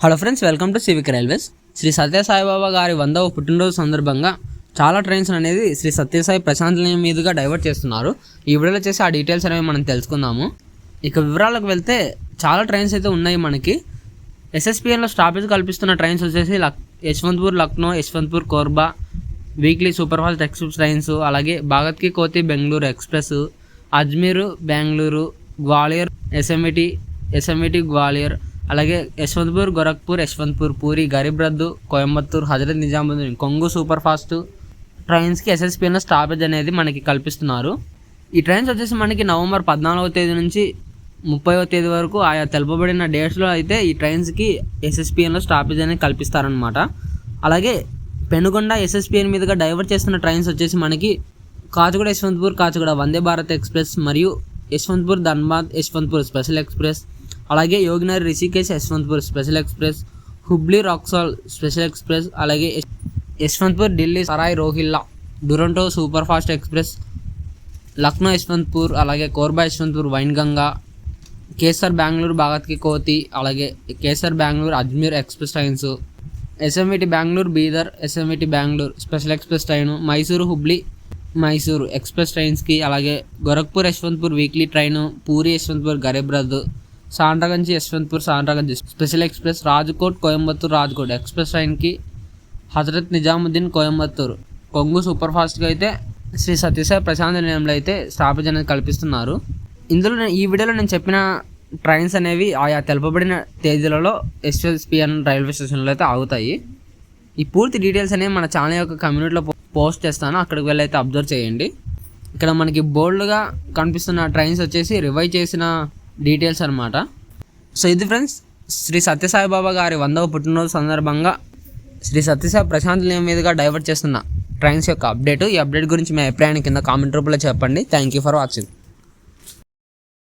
Hello friends welcome to civic railways. Shri Sathya Sai Baba గారి వందవ పుట్టినరోజు సందర్భంగా చాలా ట్రైన్స్ అనేది శ్రీ సత్యసాయి ప్రశాంత్ నిలయం మీదుగా డైవర్ట్ చేస్తున్నారు. ఈ వీడియోలో చేసి ఆ డీటెయిల్స్ అనేవి మనం తెలుసుకుందాము. ఇక వివరాలకు వెళ్తే చాలా ట్రైన్స్ అయితే ఉన్నాయి మనకి. ఎస్ఎస్పిఎన్లో స్టాపేజ్ కల్పిస్తున్న ట్రైన్స్ వచ్చేసి luck Yeshwantpur Lucknow Yeshwantpur Korba weekly super fast express trains అలాగే Bhagat Ki Kothi Bengaluru express Ajmer Bengaluru Gwalior S M E T S M E T Gwalior అలాగే యశ్వంత్పూర్ గోరఖ్పూర్ యశ్వంత్పూర్ పూరి గరీబ్ రద్దు కోయంబత్తూర్ హజరత్ నిజాముద్దీన్ కొంగు సూపర్ ఫాస్ట్ ట్రైన్స్కి ఎస్ఎస్పిఎన్లో stoppage అనేది మనకి కల్పిస్తున్నారు. ఈ ట్రైన్స్ వచ్చేసి మనకి నవంబర్ పద్నాలుగో తేదీ నుంచి ముప్పైవ తేదీ వరకు ఆయా తెలుపబడిన డేట్స్లో అయితే ఈ ట్రైన్స్కి ఎస్ఎస్పీఎన్లో స్టాపేజ్ అనేది కల్పిస్తారనమాట అలాగే పెనుగొండ ఎస్ఎస్పిఎన్ మీదుగా డైవర్ట్ చేస్తున్న ట్రైన్స్ వచ్చేసి మనకి కాచిగూడ యశ్వంత్పూర్ కాచిగూడ వందే భారత్ ఎక్స్ప్రెస్ మరియు యశ్వంత్పూర్ ధన్బాద్ యశ్వంత్పూర్ స్పెషల్ ఎక్స్ప్రెస్ అలాగే Yoganagari Rishikesh Yeshwantpur special express Hubli Raxaul special express అలాగే Yeshwantpur Delhi Sarai Rohilla Duronto super fast express Lucknow Yeshwantpur అలాగే Korba Yeshwantpur Wainganga K S R Bengaluru Bhagat Ki Kothi అలాగే K S R Bengaluru Ajmer express trains S M V T Bengaluru Bidar S M V T Bengaluru special express train Mysuru Hubli Mysuru express ట్రైన్స్కి అలాగే Gorakhpur Yeshwantpur weekly train Puri Yeshwantpur Garib Rath Santraganj Yeshwantpur Santraganj. Special express Rajkot Coimbatore Rajkot. Express ట్రైన్కి హజరత్ నిజాముద్దీన్ కోయంబత్తూర్. కొంగు super ఫాస్ట్గా అయితే శ్రీ సత్యసాయి ప్రశాంత్ నిలయంలో అయితే stoppage అనేది కల్పిస్తున్నారు. ఇందులో నేను- ఈ వీడియోలో నేను చెప్పిన ట్రైన్స్ అనేవి ఆయా తెలుపబడిన తేదీలలో ఎస్ఎస్పిఎన్ రైల్వే స్టేషన్లో అయితే ఆగుతాయి. ఈ పూర్తి డీటెయిల్స్ అనేవి మన ఛానల్ యొక్క కమ్యూనిటీలో పోస్ట్ చేస్తాను. అక్కడికి వెళ్ళి అయితే అబ్జర్వ్ చేయండి. ఇక్కడ మనకి బోల్డ్గా కనిపిస్తున్న ట్రైన్స్ వచ్చేసి రివైవ్ చేసిన డీటెయిల్స్ అనమాట సో ఇది ఫ్రెండ్స్ శ్రీ సత్యసాయిబాబా గారి వందవ పుట్టినరోజు సందర్భంగా శ్రీ సత్యసాయి ప్రశాంత్ నిలయం మీదుగా డైవర్ట్ చేస్తున్న ట్రైన్స్ యొక్క అప్డేట్. ఈ అప్డేట్ గురించి మీ అభిప్రాయాన్ని కింద కామెంట్ రూపంలో చెప్పండి. Thank you for watching